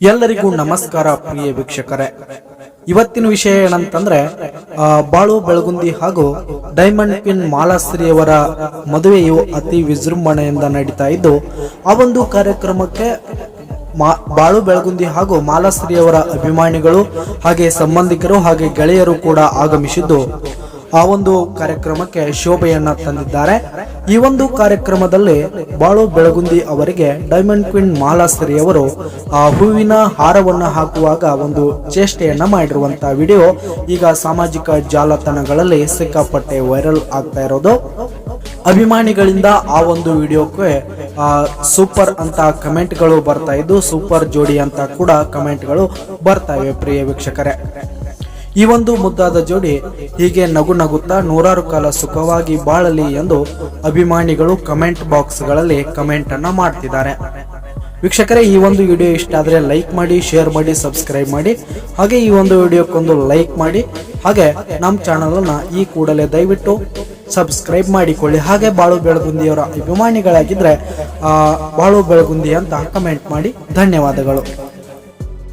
ಎಲ್ಲರಿಗೂ ನಮಸ್ಕಾರ ಪ್ರಿಯ ವೀಕ್ಷಕರೇ. ಇವತ್ತಿನ ವಿಷಯ ಏನಂತಂದ್ರೆ ಬಾಳು ಬೆಳಗುಂದಿ ಹಾಗೂ ಡೈಮಂಡ್ ಪಿನ್ ಮಾಲಾಶ್ರೀಯವರ ಮದುವೆಯು ಅತಿ ವಿಜೃಂಭಣೆಯಿಂದ ನಡೀತಾ ಇದ್ದು, ಆ ಒಂದು ಕಾರ್ಯಕ್ರಮಕ್ಕೆ ಬಾಳು ಬೆಳಗುಂದಿ ಹಾಗೂ ಮಾಲಾಶ್ರೀಯವರ ಅಭಿಮಾನಿಗಳು, ಹಾಗೆ ಸಂಬಂಧಿಕರು, ಹಾಗೆ ಗೆಳೆಯರು ಕೂಡ ಆಗಮಿಸಿದ್ದು ಆ ಒಂದು ಕಾರ್ಯಕ್ರಮಕ್ಕೆ ಶೋಭೆಯನ್ನ ತಂದಿದ್ದಾರೆ. ಈ ಒಂದು ಕಾರ್ಯಕ್ರಮದಲ್ಲಿ ಬಾಳು ಬೆಳಗುಂದಿ ಅವರಿಗೆ ಡೈಮಂಡ್ ಕ್ವೀನ್ ಮಾಲಾಶ್ರೀ ಅವರು ಆ ಹೂವಿನ ಹಾರವನ್ನು ಹಾಕುವಾಗ ಒಂದು ಚೇಷ್ಟೆಯನ್ನ ಮಾಡಿರುವಂತಹ ವಿಡಿಯೋ ಈಗ ಸಾಮಾಜಿಕ ಜಾಲತಾಣಗಳಲ್ಲಿ ಸಿಕ್ಕಾಪಟ್ಟೆ ವೈರಲ್ ಆಗ್ತಾ ಇರೋದು. ಅಭಿಮಾನಿಗಳಿಂದ ಆ ಒಂದು ವಿಡಿಯೋಕ್ಕೆ ಸೂಪರ್ ಅಂತ ಕಮೆಂಟ್ಗಳು ಬರ್ತಾ ಇದ್ದು, ಸೂಪರ್ ಜೋಡಿ ಅಂತ ಕೂಡ ಕಮೆಂಟ್ಗಳು ಬರ್ತಾ ಇವೆ ಪ್ರಿಯ ವೀಕ್ಷಕರೇ. ಈ ಒಂದು ಮುದ್ದಾದ ಜೋಡಿ ಹೀಗೆ ನಗು ನಗುತ್ತಾ ನೂರಾರು ಕಾಲ ಸುಖವಾಗಿ ಬಾಳಲಿ ಎಂದು ಅಭಿಮಾನಿಗಳು ಕಮೆಂಟ್ ಬಾಕ್ಸ್ಗಳಲ್ಲಿ ಕಮೆಂಟ್ ಅನ್ನ ಮಾಡ್ತಿದ್ದಾರೆ. ವೀಕ್ಷಕರೇ, ಈ ಒಂದು ವಿಡಿಯೋ ಇಷ್ಟ ಆದರೆ ಲೈಕ್ ಮಾಡಿ, ಶೇರ್ ಮಾಡಿ, ಸಬ್ಸ್ಕ್ರೈಬ್ ಮಾಡಿ. ಹಾಗೆ ಈ ಒಂದು ವಿಡಿಯೋಕ್ಕೊಂದು ಲೈಕ್ ಮಾಡಿ. ಹಾಗೆ ನಮ್ಮ ಚಾನಲನ್ನು ಈ ಕೂಡಲೇ ದಯವಿಟ್ಟು ಸಬ್ಸ್ಕ್ರೈಬ್ ಮಾಡಿಕೊಳ್ಳಿ. ಹಾಗೆ ಬಾಳು ಬೆಳಗುಂದಿಯವರ ಅಭಿಮಾನಿಗಳಾಗಿದ್ದರೆ ಬಾಳು ಬೆಳಗುಂದಿ ಅಂತ ಕಮೆಂಟ್ ಮಾಡಿ. ಧನ್ಯವಾದಗಳು.